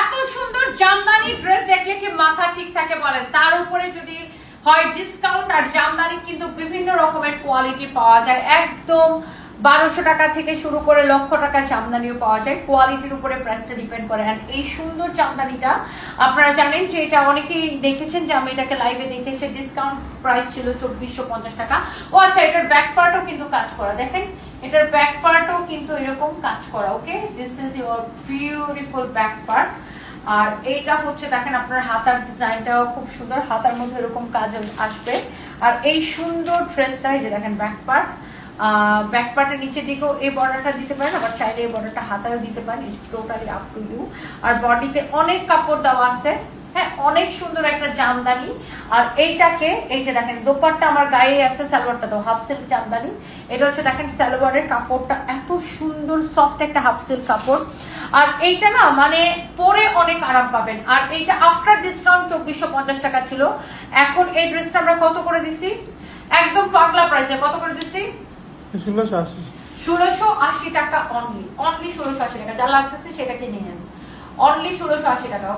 এত সুন্দর জামদানি ড্রেস দেখলে কি মাথা ঠিক থাকে বলেন? তার উপরে যদি হয় ডিসকাউন্ট আর জামদানি কিন্তু বিভিন্ন রকমের কোয়ালিটি পাওয়া যায়। একদম বারোশো টাকা থেকে শুরু করে লক্ষ টাকার চামদানিও পাওয়া যায়। কোয়ালিটির উপরে প্রাইসটা ডিপেন্ড করে। আর এই সুন্দর চামদানিটা, আপনারা জানেন যে এটা অনেকেই দেখেছেন যে আমি এটাকে লাইভে দেখেছি। ডিসকাউন্ট প্রাইস ছিল চব্বিশশো পঞ্চাশ টাকা। ও আচ্ছা এটার ব্যাক পার্টও কিন্তু কাজ করা। দেখেন, এটার ব্যাক পার্টও কিন্তু এরকম কাজ করা okay this is your beautiful back part আর এইটা হচ্ছে, দেখেন আপনার হাতার ডিজাইনটাও খুব সুন্দর। হাতার মধ্যে এরকম কাজ আসবে। আর এই সুন্দর ড্রেসটা এই যে দেখেন ব্যাক পার্ট ব্যাক পার্টের নিচের দিকেও এই বর্ডারটা দিতে পারেন, আবার চাইলে এই বর্ডারটা হাতায়ও দিতে পারেন it's totally up to you আর বডিতে অনেক কাপড় দেওয়া আছে হ্যাঁ অনেক সুন্দর একটা জামদানি। আর এইটাকে, এই যে দেখেন, দোপাট্টা আমার গায়ে আছে, সালোয়ারটা তো হাফ সিল্ক জামদানি। এটা হচ্ছে দেখেন সালোয়ারের কাপড়টা, এত সুন্দর সফট একটা হাফ সিল্ক কাপড়। আর এইটা না মানে পরে অনেক আরাম পাবেন। আর এইটা আফটার ডিসকাউন্ট চব্বিশশো পঞ্চাশ টাকা ছিল। এখন এই ড্রেসটা আমরা কত করে দিছি একদম পাগলা প্রাইসে কত করে দিচ্ছি? ষোলোশো আশি। ষোলোশো টাকা অনলি অনলি ষোলোশো আশি টাকা, যা লাগতেছে সেটাকে নিয়ে নেন। অনলি ষোলোশো আশি টাকা।